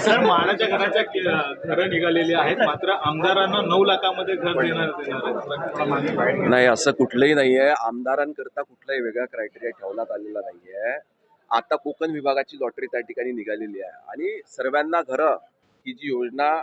Sir मानाच्या घराच्या घरं निघालेली आहेत. मात्र आमदारांना नऊ लाखामध्ये घर देणार नाही असं कुठलंही नाहीये. आमदारांकरता कुठलाही वेगळा क्रायटेरिया ठेवण्यात आलेला नाहीये. आता कोकण विभागाची लॉटरी त्या ठिकाणी निघालेली आहे. आणि सर्वांना घरं ही जी योजना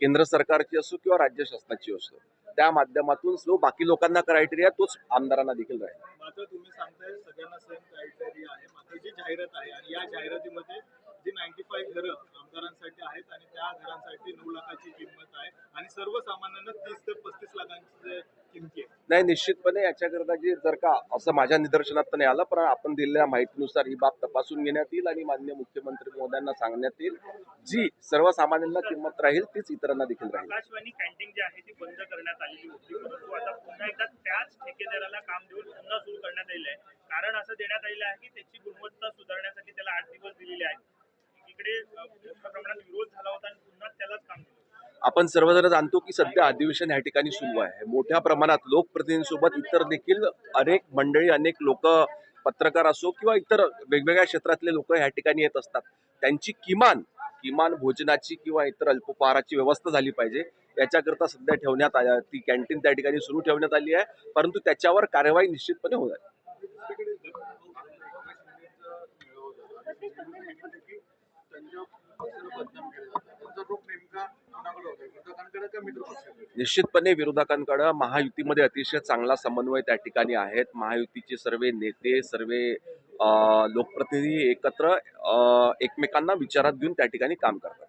केंद्र सरकारची असो किंवा राज्य शासनाची असो त्या माध्यमातून जो बाकी लोकांना क्रायटेरिया तोच आमदारांना देखील राहील. मात्र तुम्ही सांगताय सगळ्यांना सेम क्रायटेरिया आहे. मात्र जी जाहिरात आहे आणि या जाहिरातीमध्ये जी नाईन्टी फाईव्ह घरं आमदारांसाठी आहेत आणि त्या घरांसाठी नऊ लाखाची किंमत आहे. आणि सर्वसामान्यांना तीस ते पस्तीस लाखांची किमती आहे नाही निश्चितपणे याच्याकरता जे जर का असं माझ्या निदर्शनात तर नाही आलं पण आपण दिलेल्या माहितीनुसार ही बाब तपासून घेण्यात येईल आणि मान्य मुख्यमंत्री महोदयांना सांगण्यात येईल. जी सर्वसामान्यांना किंमत राहील तीच इतरांना देखील राहील. आकाशवाणी कॅन्टीन जी आहे ती बंद करण्यात आलेली होती. परंतु आता पुन्हा एकदा त्याच ठेकेदाराला काम देऊन पुन्हा सुरू करण्यात आलेलं आहे. कारण असं देण्यात आलेलं आहे की त्याची गुणवत्ता सुधारण्यासाठी त्याला आठ दिवस दिलेले आहेत. इकडे मोठ्या प्रमाणात विरोध झाला होता आणि पुन्हा त्यालाच काम दिलं आपण सर्वजण जाणतो की सध्या अधिवेशन या ठिकाणी सुरू आहे. मोठ्या प्रमाणात लोकप्रतिनिधींसोबत इतर देखील अनेक मंडळी अनेक लोक पत्रकार असो किंवा इतर वेगवेगळ्या क्षेत्रातले लोक या ठिकाणी येत असतात. त्यांची किमान किमान भोजनाची किंवा इतर अल्पपहाराची व्यवस्था झाली पाहिजे. याच्याकरता सध्या ठेवण्यात आल्या ती कॅन्टीन त्या ठिकाणी सुरू ठेवण्यात आली आहे. परंतु त्याच्यावर कार्यवाही निश्चितपणे होणार आहे. निश्चितपणे विरोधकांकडे महायुतीमध्ये अतिशय चांगला समन्वय त्या ठिकाणी आहेत. महायुतीचे सर्व नेते सर्व लोकप्रतिनिधी एकत्र एकमेकांना विचारात घेऊन त्या ठिकाणी काम करतात.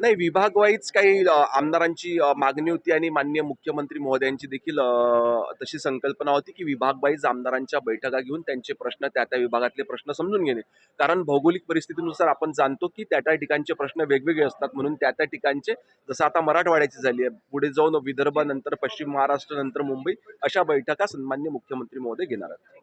नाही विभागवाईज काही आमदारांची मागणी होती आणि माननीय मुख्यमंत्री महोदयांची देखील तशी संकल्पना होती की विभागवाईज आमदारांच्या बैठका घेऊन त्यांचे प्रश्न त्या त्या विभागातले प्रश्न समजून घेणे. कारण भौगोलिक परिस्थितीनुसार आपण जाणतो की त्या त्या ठिकाणचे प्रश्न वेगवेगळे असतात. म्हणून त्या त्या ठिकाणचे जसं आता मराठवाड्याची झाली आहे पुढे जाऊन विदर्भ नंतर पश्चिम महाराष्ट्र नंतर मुंबई अशा बैठका सन्मान्य मुख्यमंत्री महोदय घेणार आहेत.